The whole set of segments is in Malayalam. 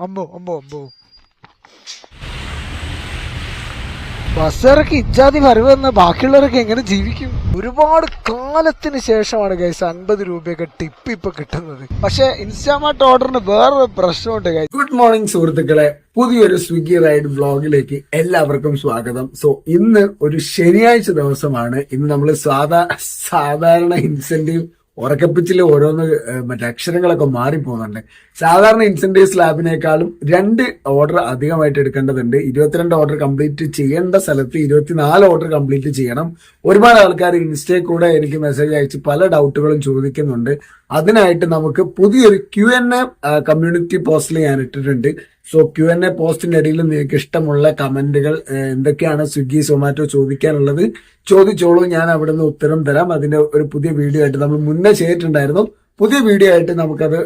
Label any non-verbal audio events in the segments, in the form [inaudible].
അമ്മോ അമ്മോ അമ്മോ. ബസ്സിറക്കി ഇജാതി വരവ് എന്ന ബാക്കിയുള്ളവരൊക്കെ എങ്ങനെ ജീവിക്കും? ഒരുപാട് കാലത്തിന് ശേഷമാണ് ഗൈസ് അൻപത് രൂപയൊക്കെ ടിപ്പ് ഇപ്പൊ കിട്ടുന്നത്. പക്ഷെ ഇൻസ്റ്റാമാർട്ട് ഓർഡറിന് വേറൊരു പ്രശ്നമുണ്ട് ഗൈസ് ഗുഡ് മോർണിംഗ് സുഹൃത്തുക്കളെ. പുതിയൊരു സ്വിഗ്ഗി റൈഡ് വ്ളോഗിലേക്ക് എല്ലാവർക്കും സ്വാഗതം. സോ ഇന്ന് ഒരു ശനിയാഴ്ച ദിവസമാണ്. ഇന്ന് നമ്മൾ സാധാ സാധാരണ ഇൻസെന്റീവ് ഉറക്കപ്പിച്ചിൽ ഓരോന്ന് മറ്റേ അക്ഷരങ്ങളൊക്കെ മാറിപ്പോകുന്നുണ്ട്. സാധാരണ ഇൻസെന്റീവ് സ്ലാബിനേക്കാളും രണ്ട് ഓർഡർ അധികമായിട്ട് എടുക്കേണ്ടതുണ്ട്. ഇരുപത്തിരണ്ട് ഓർഡർ കംപ്ലീറ്റ് ചെയ്യേണ്ട സ്ഥലത്ത് ഇരുപത്തിനാല് ഓർഡർ കംപ്ലീറ്റ് ചെയ്യണം. ഒരുപാട് ആൾക്കാർ ഇൻസ്റ്റയിൽ കൂടെ എനിക്ക് മെസ്സേജ് അയച്ച് പല ഡൗട്ടുകളും ചോദിക്കുന്നുണ്ട്. അതിനായിട്ട് നമുക്ക് പുതിയൊരു ക്യു എൻ എ കമ്മ്യൂണിറ്റി പോസ്റ്റിൽ ഞാൻ ഇട്ടിട്ടുണ്ട്. സോ ക്യു എൻ എ പോസ്റ്റിന്റെ ഇടയിൽ നിങ്ങൾക്ക് ഇഷ്ടമുള്ള കമന്റുകൾ എന്തൊക്കെയാണ് സ്വിഗ്ഗി സൊമാറ്റോ ചോദിക്കാനുള്ളത് ചോദിച്ചോളൂ. ഞാൻ അവിടെ നിന്ന് ഉത്തരം തരാം. അതിന്റെ ഒരു പുതിയ വീഡിയോ ആയിട്ട് നമ്മൾ മുന്നേ ചെയ്തിട്ടുണ്ടായിരുന്നു. പുതിയ വീഡിയോ ആയിട്ട് നമുക്കത്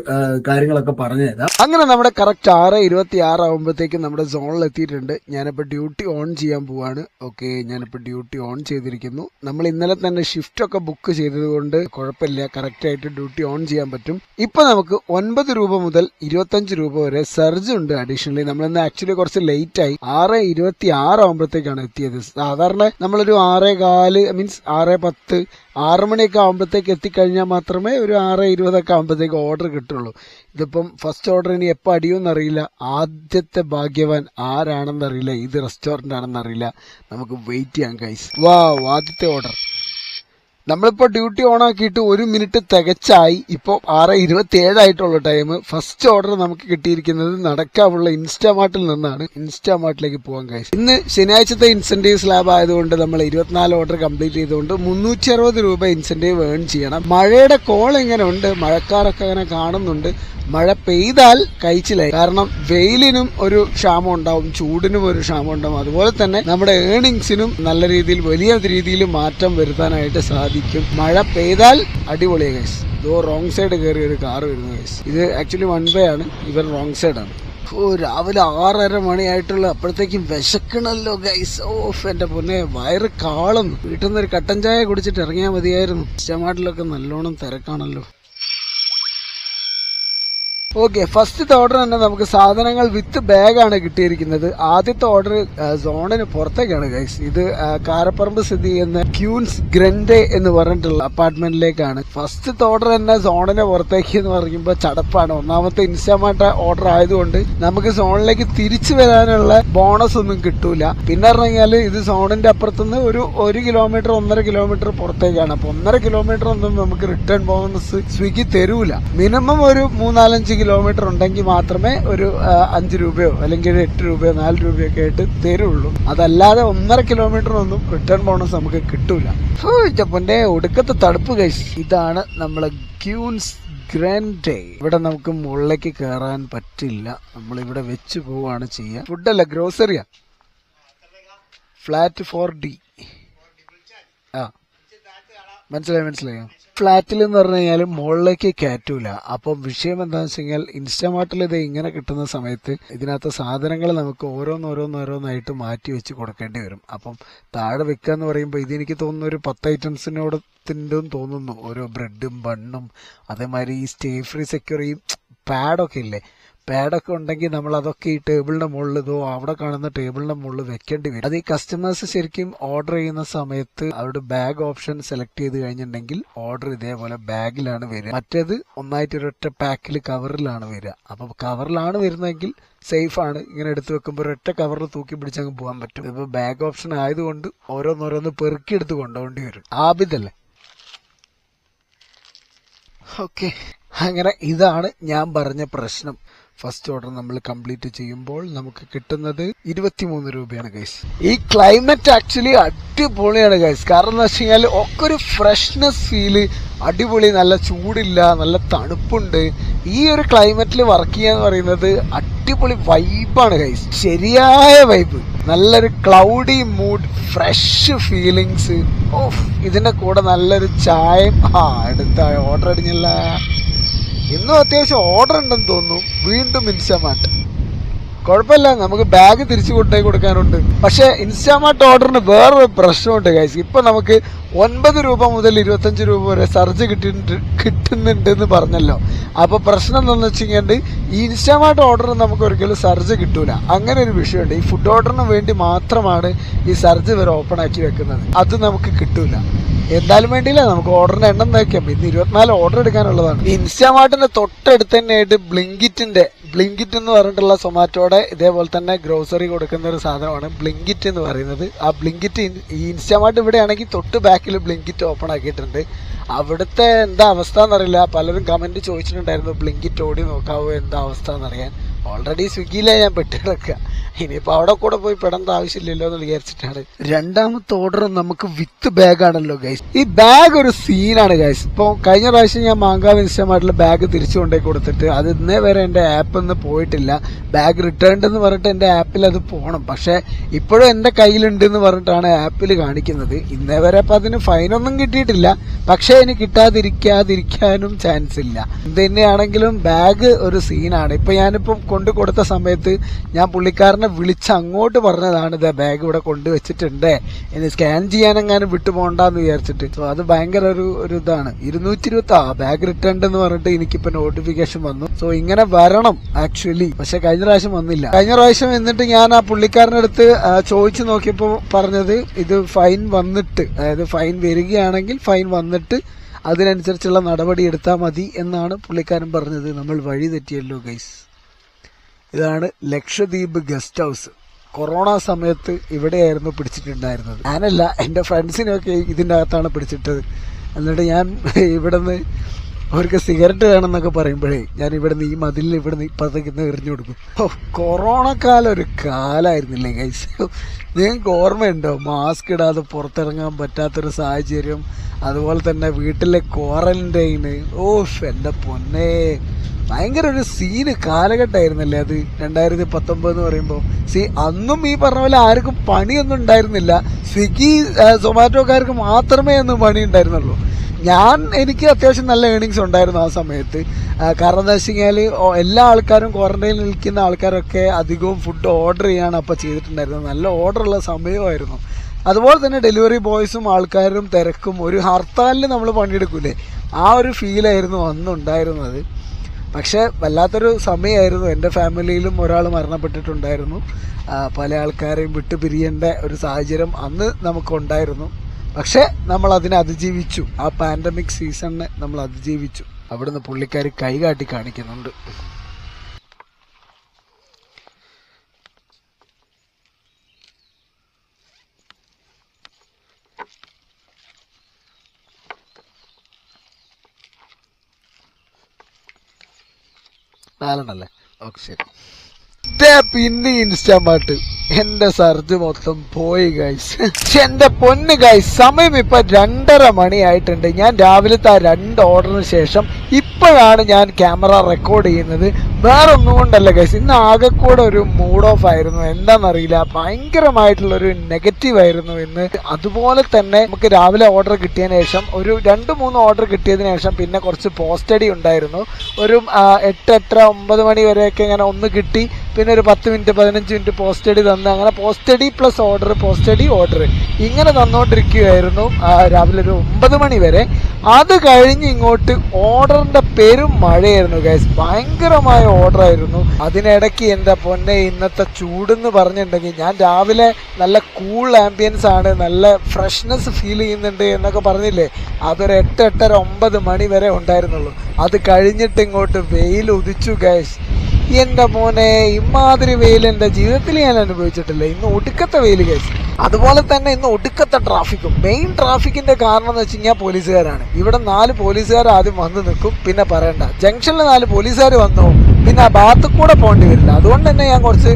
കാര്യങ്ങളൊക്കെ പറഞ്ഞു തരാം. അങ്ങനെ നമ്മുടെ കറക്റ്റ് ആറ് ഇരുപത്തി ആറ് ആകുമ്പോഴത്തേക്കും നമ്മുടെ സോണിൽ എത്തിയിട്ടുണ്ട്. ഞാനിപ്പോൾ ഡ്യൂട്ടി ഓൺ ചെയ്യാൻ പോവാണ്. ഓക്കെ ഞാനിപ്പോൾ ഡ്യൂട്ടി ഓൺ ചെയ്തിരിക്കുന്നു. നമ്മൾ ഇന്നലെ തന്നെ ഷിഫ്റ്റ് ഒക്കെ ബുക്ക് ചെയ്തതുകൊണ്ട് കുഴപ്പമില്ല. കറക്റ്റ് ആയിട്ട് ഡ്യൂട്ടി ഓൺ ചെയ്യാൻ പറ്റും. ഇപ്പൊ നമുക്ക് ഒൻപത് രൂപ മുതൽ ഇരുപത്തഞ്ച് രൂപ വരെ സർജ് ഉണ്ട് അഡീഷണലി നമ്മൾ ഇന്ന് ആക്ച്വലി കുറച്ച് ലേറ്റ് ആയി. ആറ് ഇരുപത്തി ആറ് ആകുമ്പോഴത്തേക്കാണ് എത്തിയത്. സാധാരണ നമ്മളൊരു ആറേ കാൽ മീൻസ് ആറ് പത്ത് ആറ് മണിയൊക്കെ ആകുമ്പോഴത്തേക്ക് എത്തിക്കഴിഞ്ഞാൽ മാത്രമേ ഒരു ആറ് ഇരുപതൊക്കെ ആകുമ്പോഴത്തേക്ക് ഓർഡർ കിട്ടുള്ളൂ. ഇതിപ്പം ഫസ്റ്റ് ഓർഡർ ഇനി എപ്പോൾ അടിയുമെന്ന് അറിയില്ല ആദ്യത്തെ ഭാഗ്യവാൻ ആരാണെന്നറിയില്ല. ഇത് റെസ്റ്റോറന്റ് ആണെന്നറിയില്ല. നമുക്ക് വെയിറ്റ് ചെയ്യാം കൈസ് വാ ആദ്യത്തെ ഓർഡർ നമ്മളിപ്പോൾ ഡ്യൂട്ടി ഓൺ ആക്കിയിട്ട് ഒരു മിനിറ്റ് തികച്ചായി. ഇപ്പോൾ ആറ് ഇരുപത്തി ഏഴായിട്ടുള്ള ടൈം ഫസ്റ്റ് ഓർഡർ നമുക്ക് കിട്ടിയിരിക്കുന്നത് നടക്കാവുള്ള ഇൻസ്റ്റാമാർട്ടിൽ നിന്നാണ്. ഇൻസ്റ്റാമാർട്ടിലേക്ക് പോകാൻ കഴിച്ചത് ഇന്ന് ശനിയാഴ്ചത്തെ ഇൻസെന്റീവ് സ്ലാബ് ആയതുകൊണ്ട് നമ്മൾ ഇരുപത്തിനാല് ഓർഡർ കംപ്ലീറ്റ് ചെയ്തുകൊണ്ട് മുന്നൂറ്റി അറുപത് രൂപ ഇൻസെന്റീവ് ഏൺ ചെയ്യണം. മഴയുടെ കോൾ ഇങ്ങനെ ഉണ്ട് മഴക്കാരൊക്കെ അങ്ങനെ കാണുന്നുണ്ട്. മഴ പെയ്താൽ കഴിച്ചിലായി കാരണം വെയിലിനും ഒരു ക്ഷാമം ഉണ്ടാവും ചൂടിനും ഒരു ക്ഷാമം ഉണ്ടാവും. അതുപോലെ തന്നെ നമ്മുടെ ഏണിങ്സിനും നല്ല രീതിയിൽ വലിയ രീതിയിൽ മാറ്റം വരുത്താനായിട്ട് സാധിക്കും. മഴ പെയ്താൽ അടിപൊളിയായി ഗൈസ് ഇതോ റോങ് സൈഡ് കയറി ഒരു കാർ വരുന്നു ഗൈസ് ഇത് ആക്ച്വലി വൺ വേ ആണ്. ഇവർ റോങ് സൈഡ് ആണ്. ഓ രാവിലെ ആറര മണിയായിട്ടുള്ള. അപ്പോഴത്തേക്കും വിശക്കണല്ലോ ഗൈസ് ഓഫ് എന്റെ പൊന്നെ വയറ് കാളും വീട്ടിൽ നിന്ന് ഒരു കട്ടൻ ചായ കുടിച്ചിട്ട് ഇറങ്ങിയാൽ മതിയായിരുന്നു. ഇഷ്ടമാട്ടിലൊക്കെ നല്ലോണം തിരക്കാണല്ലോ. ഓക്കെ ഫസ്റ്റ് ഓർഡർ തന്നെ നമുക്ക് സാധനങ്ങൾ വിത്ത് ബാഗാണ് കിട്ടിയിരിക്കുന്നത്. ആദ്യത്തെ ഓർഡർ സോണിന് പുറത്തേക്കാണ് ഗൈസ് ഇത് കാരപ്പറമ്പ് സ്ഥിതി ചെയ്യുന്ന ക്യൂൻസ് ഗ്രൻഡെ എന്ന് പറഞ്ഞിട്ടുള്ള അപ്പാർട്ട്മെന്റിലേക്കാണ് ഫസ്റ്റ് ഓർഡർ തന്നെ സോണിന് പുറത്തേക്ക് എന്ന് പറയുമ്പോൾ ചടപ്പാണ്. ഒന്നാമത്തെ ഇൻസ്റ്റാമായിട്ട് ഓർഡർ ആയതുകൊണ്ട് നമുക്ക് സോണിലേക്ക് തിരിച്ചു വരാനുള്ള ബോണസ് ഒന്നും കിട്ടൂല. പിന്നെ പറഞ്ഞാൽ ഇത് സോണിന്റെ അപ്പുറത്തുനിന്ന് ഒരു ഒരു കിലോമീറ്റർ ഒന്നര കിലോമീറ്റർ പുറത്തേക്കാണ്. അപ്പൊ ഒന്നര കിലോമീറ്റർ ഒന്നും നമുക്ക് റിട്ടേൺ ബോണസ് സ്വിഗ്ഗി തരൂല. മിനിമം ഒരു മൂന്നാലഞ്ച് കിലോമീറ്റർ ഉണ്ടെങ്കിൽ മാത്രമേ ഒരു അഞ്ച് രൂപയോ അല്ലെങ്കിൽ ഒരു എട്ട് രൂപയോ നാല് രൂപയോ ഒക്കെ ആയിട്ട് തരുള്ളൂ. അതല്ലാതെ ഒന്നര കിലോമീറ്ററിനൊന്നും റിട്ടേൺ ബോണസ് നമുക്ക് കിട്ടൂല. ഹോ, ഇച്ചപ്പന്റെ ഒടുക്കത്തെ തടുപ്പ് കഴിച്ച് ഇതാണ് നമ്മളെ ക്യൂൻസ് ഗ്രാൻഡേ ഇവിടെ നമുക്ക് മുകളിലേക്ക് കയറാൻ പറ്റില്ല. നമ്മൾ ഇവിടെ വെച്ച് പോവാണ് ചെയ്യുക ഫുഡല്ല ഗ്രോസറിയാ ഫ്ലാറ്റ് ഫോർ ഡി ആ. മനസ്സിലായി മനസ്സിലായോ? ഫ്ലാറ്റിൽ എന്ന് പറഞ്ഞു കഴിഞ്ഞാൽ മുകളിലേക്ക് കയറ്റൂല. അപ്പം വിഷയം എന്താണെന്ന് വെച്ച് കഴിഞ്ഞാൽ ഇൻസ്റ്റമാർട്ടിൽ ഇത് ഇങ്ങനെ കിട്ടുന്ന സമയത്ത് ഇതിനകത്ത് സാധനങ്ങൾ നമുക്ക് ഓരോന്നോരോന്നോരോന്നായിട്ട് മാറ്റി വെച്ച് കൊടുക്കേണ്ടി വരും. അപ്പം താഴെ വെക്കുക എന്ന് പറയുമ്പോൾ ഇതെനിക്ക് തോന്നുന്ന ഒരു പത്ത് ഐറ്റംസിനോട് തിണ്ടും തോന്നുന്നു. ഓരോ ബ്രെഡും ബണ്ണും അതേമാതിരി ഈ സ്റ്റേ ഫ്രീ സെക്യൂറിയും പാഡൊക്കെ ഇല്ലേ? പാഡൊക്കെ ഉണ്ടെങ്കിൽ നമ്മൾ അതൊക്കെ ഈ ടേബിളിന്റെ മുകളിൽ ഇതോ അവിടെ കാണുന്ന ടേബിളിന്റെ മുകളിൽ വെക്കേണ്ടി വരും. അത് ഈ കസ്റ്റമേഴ്സ് ശരിക്കും ഓർഡർ ചെയ്യുന്ന സമയത്ത് അവരുടെ ബാഗ് ഓപ്ഷൻ സെലക്ട് ചെയ്ത് കഴിഞ്ഞിട്ടുണ്ടെങ്കിൽ ഓർഡർ ഇതേപോലെ ബാഗിലാണ് വരിക. മറ്റേത് ഒന്നായിട്ട് ഒരൊറ്റ പാക്കിൽ കവറിലാണ് വരിക. അപ്പൊ കവറിലാണ് വരുന്നതെങ്കിൽ സേഫ് ആണ്. ഇങ്ങനെ എടുത്തു വെക്കുമ്പോൾ ഒരൊറ്റ കവറിൽ തൂക്കി പിടിച്ച് അങ്ങ് പോകാൻ പറ്റും. ഇപ്പൊ ബാഗ് ഓപ്ഷൻ ആയതുകൊണ്ട് ഓരോന്നോരോന്ന് പെറുക്കി എടുത്ത് കൊണ്ടുപോകേണ്ടി വരും. ആബിദല്ലേ? ഓക്കെ. അങ്ങനെ ഇതാണ് ഞാൻ പറഞ്ഞ പ്രശ്നം. ഫസ്റ്റ് ഓർഡർ നമ്മൾ കംപ്ലീറ്റ് ചെയ്യുമ്പോൾ നമുക്ക് കിട്ടുന്നത് ഇരുപത്തിമൂന്ന് രൂപയാണ് ഗൈസ് ഈ ക്ലൈമറ്റ് ആക്ച്വലി അടിപൊളിയാണ് ഗൈസ് കാരണം എന്ന് വെച്ച് കഴിഞ്ഞാൽ ഒക്കെ ഒരു ഫ്രഷ്നെസ് ഫീൽ അടിപൊളി നല്ല ചൂടില്ല നല്ല തണുപ്പുണ്ട്. ഈ ഒരു ക്ലൈമറ്റിൽ വർക്ക് ചെയ്യാന്ന് പറയുന്നത് അടിപൊളി വൈബാണ് ഗൈസ് ശരിയായ വൈബ് നല്ലൊരു cloudy mood fresh feelings of ഇതിന്റെ കൂടെ നല്ലൊരു ചായയും. ആ എടുത്ത ഓർഡർ അടിഞ്ഞല്ല ഇന്നും അത്യാവശ്യം ഓർഡർ ഉണ്ടെന്ന് തോന്നുന്നു. വീണ്ടും ഇൻസ്റ്റാമാർട്ട് കുഴപ്പമില്ല നമുക്ക് ബാഗ് തിരിച്ചു കൊണ്ടുപോയി കൊടുക്കാനുണ്ട്. പക്ഷേ ഇൻസ്റ്റാമാർട്ട് ഓർഡറിന് വേറൊരു പ്രശ്നമുണ്ട് ഗൈസ് ഇപ്പം നമുക്ക് ഒൻപത് രൂപ മുതൽ ഇരുപത്തഞ്ച് രൂപ വരെ സർജ് കിട്ടി കിട്ടുന്നുണ്ട് എന്ന് പറഞ്ഞല്ലോ. അപ്പോൾ പ്രശ്നം എന്താണെന്ന് വെച്ചിട്ടുണ്ടെങ്കിൽ ഈ ഇൻസ്റ്റാമാർട്ട് ഓർഡറിന് നമുക്ക് ഒരിക്കലും സർജ് കിട്ടൂല. അങ്ങനെ ഒരു വിഷയമുണ്ട്. ഈ ഫുഡ് ഓർഡറിന് വേണ്ടി മാത്രമാണ് ഈ സർജ് വരെ ഓപ്പൺ ആക്കി വെക്കുന്നത്. അത് നമുക്ക് കിട്ടൂല. എന്തായാലും വേണ്ടിയില്ല നമുക്ക് ഓർഡറിന്റെ എണ്ണം നോക്കിയാൽ ഇന്ന് ഇരുപത്തിനാല് ഓർഡർ എടുക്കാനുള്ളതാണ്. ഇൻസ്റ്റാമാർട്ടിന്റെ തൊട്ടടുത്ത് തന്നെയായിട്ട് ബ്ലിങ്കിറ്റിന്റെ ബ്ലിങ്കിറ്റ് എന്ന് പറഞ്ഞിട്ടുള്ള സൊമാറ്റോടെ ഇതേപോലെ തന്നെ ഗ്രോസറി കൊടുക്കുന്ന ഒരു സാധനമാണ് ബ്ലിങ്കിറ്റ് എന്ന് പറയുന്നത്. ആ ബ്ലിങ്കിറ്റ് ഈ ഇൻസ്റ്റാമാർട്ട് ഇവിടെയാണെങ്കിൽ തൊട്ട് ബാക്കിൽ ബ്ലിങ്കിറ്റ് ഓപ്പൺ ആക്കിയിട്ടുണ്ട്. അവിടുത്തെ എന്താ അവസ്ഥ എന്നറിയില്ല. പലരും കമന്റ് ചോദിച്ചിട്ടുണ്ടായിരുന്നു ബ്ലിങ്കിറ്റ് ഓടി നോക്കാവോ? എന്താ അവസ്ഥ? എന്നറിയാൻ. ഓൾറെഡി സ്വിഗ്ഗിയിലെ ഞാൻ പെട്ട് കിടക്കുക. ഇനിയിപ്പോൾ അവിടെ കൂടെ പോയി പെടേണ്ട ആവശ്യമില്ലല്ലോ എന്ന് വിചാരിച്ചിട്ടാണ്. രണ്ടാമത്തെ ഓർഡർ നമുക്ക് വിത്ത് ബാഗ് ആണല്ലോ ഗൈസ് ഈ ബാഗ് ഒരു സീനാണ് ഗൈസ് ഇപ്പോൾ കഴിഞ്ഞ പ്രാവശ്യം ഞാൻ മാങ്കാവ് ഇൻസ്റ്റമായിട്ടുള്ള ബാഗ് തിരിച്ചു കൊണ്ടേ കൊടുത്തിട്ട് അത് ഇന്നേ വരെ എന്റെ ആപ്പ് ഒന്ന് പോയിട്ടില്ല. ബാഗ് റിട്ടേൺഡ് എന്ന് പറഞ്ഞിട്ട് എന്റെ ആപ്പിൽ അത് പോകണം പക്ഷേ ഇപ്പോഴും എന്റെ കയ്യിലുണ്ട് എന്ന് പറഞ്ഞിട്ടാണ് ആപ്പിൽ കാണിക്കുന്നത്. ഇന്നേ വരെ അപ്പം അതിന് ഫൈനൊന്നും കിട്ടിയിട്ടില്ല. പക്ഷേ ഇനി കിട്ടാതിരിക്കാതിരിക്കാനും ചാൻസ് ഇല്ല. എന്ത് തന്നെയാണെങ്കിലും ബാഗ് ഒരു സീനാണ് ഇപ്പം ഞാനിപ്പം കൊണ്ടു കൊടുത്ത സമയത്ത് ഞാൻ പുള്ളിക്കാരനെ വിളിച്ച് അങ്ങോട്ട് പറഞ്ഞതാണ് ഇതാ ബാഗ് ഇവിടെ കൊണ്ടുവച്ചിട്ടുണ്ട് ഇനി സ്കാൻ ചെയ്യാനെങ്ങാനും വിട്ടു പോകണ്ടെന്ന് വിചാരിച്ചിട്ട്. സോ അത് ഭയങ്കര ഒരു ഒരു ഇതാണ്. ഇരുന്നൂറ്റി ഇരുപത്തി ആ ബാഗ് റിട്ടേൺ എന്ന് പറഞ്ഞിട്ട് എനിക്കിപ്പോ നോട്ടിഫിക്കേഷൻ വന്നു. സോ ഇങ്ങനെ വരണം ആക്ച്വലി പക്ഷെ കഴിഞ്ഞ പ്രാവശ്യം വന്നില്ല. കഴിഞ്ഞ പ്രാവശ്യം എന്നിട്ട് ഞാൻ ആ പുള്ളിക്കാരന്റെ അടുത്ത് ചോദിച്ചു നോക്കിയപ്പോൾ പറഞ്ഞത് ഇത് ഫൈൻ വന്നിട്ട് അതായത് ഫൈൻ വരികയാണെങ്കിൽ ഫൈൻ വന്നിട്ട് അതിനനുസരിച്ചുള്ള നടപടി എടുത്താൽ മതി എന്നാണ് പുള്ളിക്കാരൻ പറഞ്ഞത്. നമ്മൾ വഴി തെറ്റിയല്ലോ ഗൈസ് ഇതാണ് ലക്ഷദ്വീപ് ഗസ്റ്റ് ഹൗസ്. കൊറോണ സമയത്ത് ഇവിടെയായിരുന്നു പിടിച്ചിട്ടുണ്ടായിരുന്നത്. ഞാനല്ല എന്റെ ഫ്രണ്ട്സിനെയൊക്കെ ഇതിന്റെ അകത്താണ് പിടിച്ചിട്ടത്. എന്നിട്ട് ഞാൻ ഇവിടുന്ന് അവർക്ക് സിഗരറ്റ് വേണമെന്നൊക്കെ പറയുമ്പോഴേ ഞാൻ ഇവിടുന്ന് ഈ മതിലിൽ ഇവിടുന്ന് ഇപ്പത്തേക്ക് എറിഞ്ഞു കൊടുക്കും. ഓ കൊറോണ കാലം ഒരു കാലമായിരുന്നില്ലേ ഗൈസ് നിങ്ങൾക്ക് ഓർമ്മയുണ്ടോ? മാസ്ക് ഇടാതെ പുറത്തിറങ്ങാൻ പറ്റാത്തൊരു സാഹചര്യം അതുപോലെ തന്നെ വീട്ടിലെ ക്വാറന്റൈന് ഓഫ് എന്റെ പൊന്നേ. ഭയങ്കര ഒരു സീന് കാലഘട്ടമായിരുന്നല്ലേ അത് രണ്ടായിരത്തി പത്തൊമ്പത് എന്ന് പറയുമ്പോൾ സി അന്നും ഈ പറഞ്ഞ പോലെ ആർക്കും പണിയൊന്നും ഉണ്ടായിരുന്നില്ല. സ്വിഗ്ഗി സൊമാറ്റോക്കാർക്ക് മാത്രമേ അന്ന് പണി ഉണ്ടായിരുന്നുള്ളൂ. ഞാൻ എനിക്ക് അത്യാവശ്യം നല്ല ഏണിങ്സ് ഉണ്ടായിരുന്നു ആ സമയത്ത്. കാരണം എന്താ വെച്ച് കഴിഞ്ഞാൽ എല്ലാ ആൾക്കാരും ക്വാറന്റൈനിൽ നിൽക്കുന്ന ആൾക്കാരൊക്കെ അധികവും ഫുഡ് ഓർഡർ ചെയ്യാണ് അപ്പോൾ ചെയ്തിട്ടുണ്ടായിരുന്നത്. നല്ല ഓർഡറുള്ള സമയമായിരുന്നു. അതുപോലെ തന്നെ ഡെലിവറി ബോയ്സും ആൾക്കാരും തിരക്കും ഒരു ഹർത്താലിൽ നമ്മൾ പണിയെടുക്കൂലേ? ആ ഒരു ഫീലായിരുന്നു അന്നുണ്ടായിരുന്നത് പക്ഷെ വല്ലാത്തൊരു സമയമായിരുന്നു. എന്റെ ഫാമിലിയിലും ഒരാൾ മരണപ്പെട്ടിട്ടുണ്ടായിരുന്നു. പല ആൾക്കാരെയും വിട്ടു പിരിയേണ്ട ഒരു സാഹചര്യം അന്ന് നമുക്കുണ്ടായിരുന്നു പക്ഷെ നമ്മൾ അതിനെ അതിജീവിച്ചു. ആ പാൻഡമിക് സീസണിനെ നമ്മൾ അതിജീവിച്ചു. അവിടുന്ന് പുള്ളിക്കാർ കൈകാട്ടി കാണിക്കുന്നുണ്ട്. നാലെണ്ണല്ലേ ഓക്കെ ശരി. ദേ പിന്നെ ഇൻസ്റ്റാമാർട്ട് എന്റെ സർജ് മൊത്തം പോയി ഗൈസ് എന്റെ പൊന്ന് ഗൈസ് സമയം ഇപ്പൊ രണ്ടര മണിയായിട്ടുണ്ട്. ഞാൻ രാവിലത്തെ ആ രണ്ട് ഓർഡറിന് ശേഷം ഇപ്പോഴാണ് ഞാൻ ക്യാമറ റെക്കോർഡ് ചെയ്യുന്നത്. വേറെ ഒന്നും കൊണ്ടല്ല ഗൈസ് ഇന്ന് ആകെ കൂടെ ഒരു മൂഡ് ഓഫ് ആയിരുന്നു. എന്താണെന്നറിയില്ല ഭയങ്കരമായിട്ടുള്ള ഒരു നെഗറ്റീവ് ആയിരുന്നു ഇന്ന്. അതുപോലെ തന്നെ നമുക്ക് രാവിലെ ഓർഡർ കിട്ടിയതിന് ശേഷം ഒരു രണ്ട് മൂന്ന് ഓർഡർ കിട്ടിയതിന് ശേഷം പിന്നെ കുറച്ച് പോസ്റ്റഡി ഉണ്ടായിരുന്നു. ഒരു എട്ട് എട്ടര ഒമ്പത് മണി വരെയൊക്കെ ഇങ്ങനെ ഒന്ന് കിട്ടി. ഒരു പത്ത് മിനിറ്റ് പതിനഞ്ച് മിനിറ്റ് പോസ്റ്റഡി തന്ന്. അങ്ങനെ പോസ്റ്റഡി പ്ലസ് ഓർഡർ പോസ്റ്റഡി ഓർഡർ ഇങ്ങനെ തന്നുകൊണ്ടിരിക്കുകയായിരുന്നു രാവിലെ ഒരു ഒമ്പത് മണി വരെ. അത് കഴിഞ്ഞ് ഇങ്ങോട്ട് ഓർഡറിന്റെ പെരും മഴയായിരുന്നു ഗൈസ് ഭയങ്കരമായ ഓർഡർ ആയിരുന്നു. അതിനിടയ്ക്ക് എന്റെ പൊന്നെ ഇന്നത്തെ ചൂടെന്ന് പറഞ്ഞിട്ടുണ്ടെങ്കിൽ ഞാൻ രാവിലെ നല്ല കൂൾ ആംബിയൻസ് ആണ് നല്ല ഫ്രഷ്നെസ് ഫീൽ ചെയ്യുന്നുണ്ട് എന്നൊക്കെ പറഞ്ഞില്ലേ? അതൊരു എട്ട് എട്ടര ഒമ്പത് മണി വരെ ഉണ്ടായിരുന്നുള്ളൂ. അത് കഴിഞ്ഞിട്ട് ഇങ്ങോട്ട് വെയിൽ ഉദിച്ചു ഗൈസ് എന്റെ മോനെ ഇമാതിരി വെയിൽ എന്റെ ജീവിതത്തിൽ ഞാൻ അനുഭവിച്ചിട്ടില്ല. ഇന്ന് ഒടുക്കത്തെ വെയിൽ കേസ് അതുപോലെ തന്നെ ഇന്ന് ഒടുക്കത്തെ ട്രാഫിക്കും മെയിൻ ട്രാഫിക്കിന്റെ കാരണം എന്ന് വെച്ച് കഴിഞ്ഞാൽ പോലീസുകാരാണ്. ഇവിടെ നാല് പോലീസുകാർ ആദ്യം വന്ന് നിൽക്കും പിന്നെ പറയണ്ട. ജംഗ്ഷനിൽ നാല് പോലീസുകാർ വന്നു പിന്നെ ആ ഭാഗത്ത് കൂടെ പോകേണ്ടി വരില്ല. അതുകൊണ്ട് തന്നെ ഞാൻ കുറച്ച്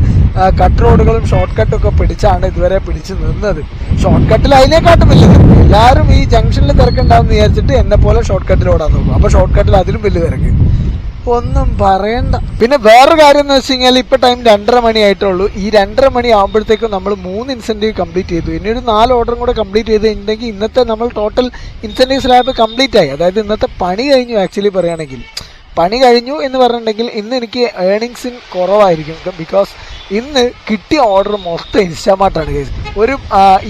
കട്ട് റോഡുകളും ഷോർട്ട് കട്ടും ഒക്കെ പിടിച്ചാണ് ഇതുവരെ പിടിച്ച് നിന്നത്. ഷോർട്ട് കട്ടിൽ അതിനെക്കാട്ടും വലിയ എല്ലാവരും ഈ ജംഗ്ഷനിൽ തിരക്കുണ്ടാവും എന്ന് വിചാരിച്ചിട്ട് എന്നെ പോലെ ഷോർട്ട് കട്ടിൽ ഓടാൻ നോക്കും. അപ്പോൾ ഷോർട്ട് കട്ടിൽ അതിലും വലിയ തിരക്ക്. ഒന്നും പറയണ്ട. പിന്നെ വേറൊരു കാര്യം എന്ന് വെച്ച് കഴിഞ്ഞാൽ ഇപ്പൊ ടൈം രണ്ടര മണി ആയിട്ടുള്ളൂ. ഈ രണ്ടര മണി ആകുമ്പോഴത്തേക്കും നമ്മൾ മൂന്ന് ഇൻസെന്റീവ് കംപ്ലീറ്റ് ചെയ്തു. ഇനി ഒരു നാല് ഓർഡറും കൂടെ കംപ്ലീറ്റ് ചെയ്തിട്ടുണ്ടെങ്കിൽ ഇന്നത്തെ നമ്മൾ ടോട്ടൽ ഇൻസെന്റീവ് സ്ലാബ് കംപ്ലീറ്റ് ആയി. അതായത് ഇന്നത്തെ പണി കഴിഞ്ഞു ആക്ച്വലി പറയുകയാണെങ്കിൽ. പണി കഴിഞ്ഞു എന്ന് പറഞ്ഞിട്ടുണ്ടെങ്കിൽ ഇന്ന് എനിക്ക് ഏണിങ്സിൻ കുറവായിരിക്കും. ബിക്കോസ് ഇന്ന് കിട്ടിയ ഓർഡർ മൊത്തം ഇൻസ്റ്റാമാർട്ടാണ് കേസ് ഒരു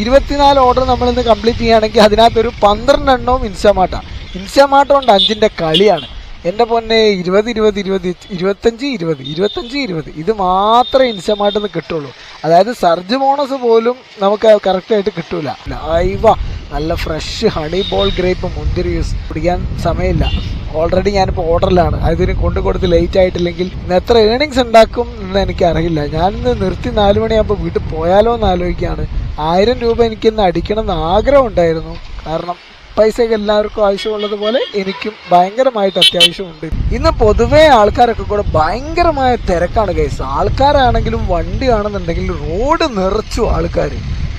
ഇരുപത്തിനാല് ഓർഡർ നമ്മൾ ഇന്ന് കംപ്ലീറ്റ് ചെയ്യുകയാണെങ്കിൽ അതിനകത്തൊരു പന്ത്രണ്ട് എണ്ണവും ഇൻസ്റ്റാമാർട്ടാണ് ഇൻസ്റ്റാമാർട്ട് കൊണ്ട് അഞ്ചിന്റെ കളിയാണ്. എന്റെ പൊന്നെ ഇരുപത് ഇരുപത് ഇരുപത് ഇരുപത്തഞ്ച് ഇരുപത് ഇരുപത്തഞ്ച് ഇരുപത്. ഇത് മാത്രമേ ഇൻസ്റ്റമായിട്ട് കിട്ടുള്ളൂ. അതായത് സർജ് ബോണസ് പോലും നമുക്ക് കറക്റ്റായിട്ട് കിട്ടൂല. ലൈവ നല്ല ഫ്രഷ് ഹണി ബോൾ ഗ്രേപ്പ് മുന്തിരി ജ്യൂസ് കുടിക്കാൻ സമയമില്ല. ഓൾറെഡി ഞാനിപ്പോൾ ഓർഡറിലാണ് അതിന് കൊണ്ടു കൊടുത്ത് ലേറ്റ് ആയിട്ടില്ലെങ്കിൽ ഇന്ന് എത്ര ഏണിങ്സ് ഉണ്ടാക്കും എന്ന് എനിക്ക് അറിയില്ല ഞാനിന്ന് നിർത്തി നാല് മണിയാകുമ്പോൾ വീട്ടിൽ പോയാലോ എന്ന് ആലോചിക്കുകയാണ്. ആയിരം രൂപ എനിക്കിന്ന് അടിക്കണം എന്ന് ആഗ്രഹം ഉണ്ടായിരുന്നു. കാരണം പൈസയൊക്കെ എല്ലാവർക്കും ആവശ്യമുള്ളതുപോലെ എനിക്കും ഭയങ്കരമായിട്ട് അത്യാവശ്യമുണ്ട്. ഇന്ന് പൊതുവേ ആൾക്കാരൊക്കെ കൂടെ ഭയങ്കരമായ തിരക്കാണ് കേസ് ആൾക്കാരാണെങ്കിലും വണ്ടി വണ്ടിയാണെന്നുണ്ടെങ്കിൽ റോഡ് നിറച്ചു ആൾക്കാർ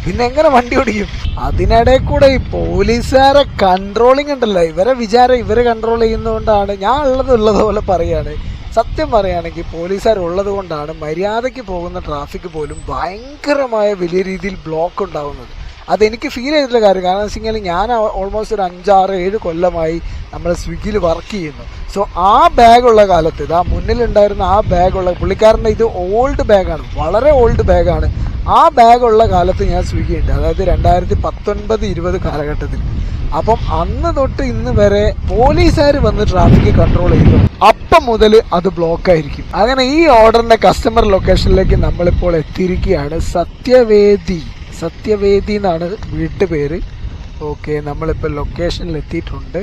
പിന്നെ എങ്ങനെ വണ്ടി ഓടിക്കും? അതിനിടെ കൂടെ ഈ പോലീസുകാരെ കൺട്രോളിങ് ഉണ്ടല്ലോ. ഇവരെ വിചാരം ഇവരെ കൺട്രോൾ ചെയ്യുന്നതുകൊണ്ടാണ്. ഞാൻ ഉള്ളത് ഉള്ളതുപോലെ പറയാണ്. സത്യം പറയുകയാണെങ്കിൽ പോലീസുകാർ ഉള്ളത് കൊണ്ടാണ് മര്യാദയ്ക്ക് പോകുന്ന ട്രാഫിക് പോലും ഭയങ്കരമായ വലിയ രീതിയിൽ ബ്ലോക്ക് ഉണ്ടാവുന്നത്. അതെനിക്ക് ഫീൽ ചെയ്തിട്ടുള്ള കാര്യം. കാരണം എന്ന് വെച്ച് കഴിഞ്ഞാൽ ഞാൻ ഓൾമോസ്റ്റ് ഒരു അഞ്ചാറ് ഏഴ് കൊല്ലമായി നമ്മൾ സ്വിഗ്ഗിയിൽ വർക്ക് ചെയ്യുന്നു. സോ ആ ബാഗുള്ള കാലത്ത് ഇതാ മുന്നിലുണ്ടായിരുന്ന ആ ബാഗുള്ള പുള്ളിക്കാരന്റെ ഇത് ഓൾഡ് ബാഗാണ് വളരെ ഓൾഡ് ബാഗാണ് ആ ബാഗുള്ള കാലത്ത് ഞാൻ സ്വിഗ്ഗി ഉണ്ട്. അതായത് രണ്ടായിരത്തി പത്തൊൻപത് ഇരുപത് കാലഘട്ടത്തിൽ. അപ്പം അന്ന് തൊട്ട് ഇന്ന് വരെ പോലീസുകാർ വന്ന് ട്രാഫിക് കൺട്രോൾ ചെയ്തു. അപ്പം മുതൽ അത് ബ്ലോക്ക് ആയിരിക്കും. അങ്ങനെ ഈ ഓർഡറിന്റെ കസ്റ്റമർ ലൊക്കേഷനിലേക്ക് നമ്മളിപ്പോൾ എത്തിയിരിക്കുകയാണ്. സത്യവേദി. സത്യവേദി എന്നാണ് വീട്ടുപേര്. ഓക്കെ നമ്മളിപ്പോൾ ലൊക്കേഷനിൽ എത്തിയിട്ടുണ്ട്.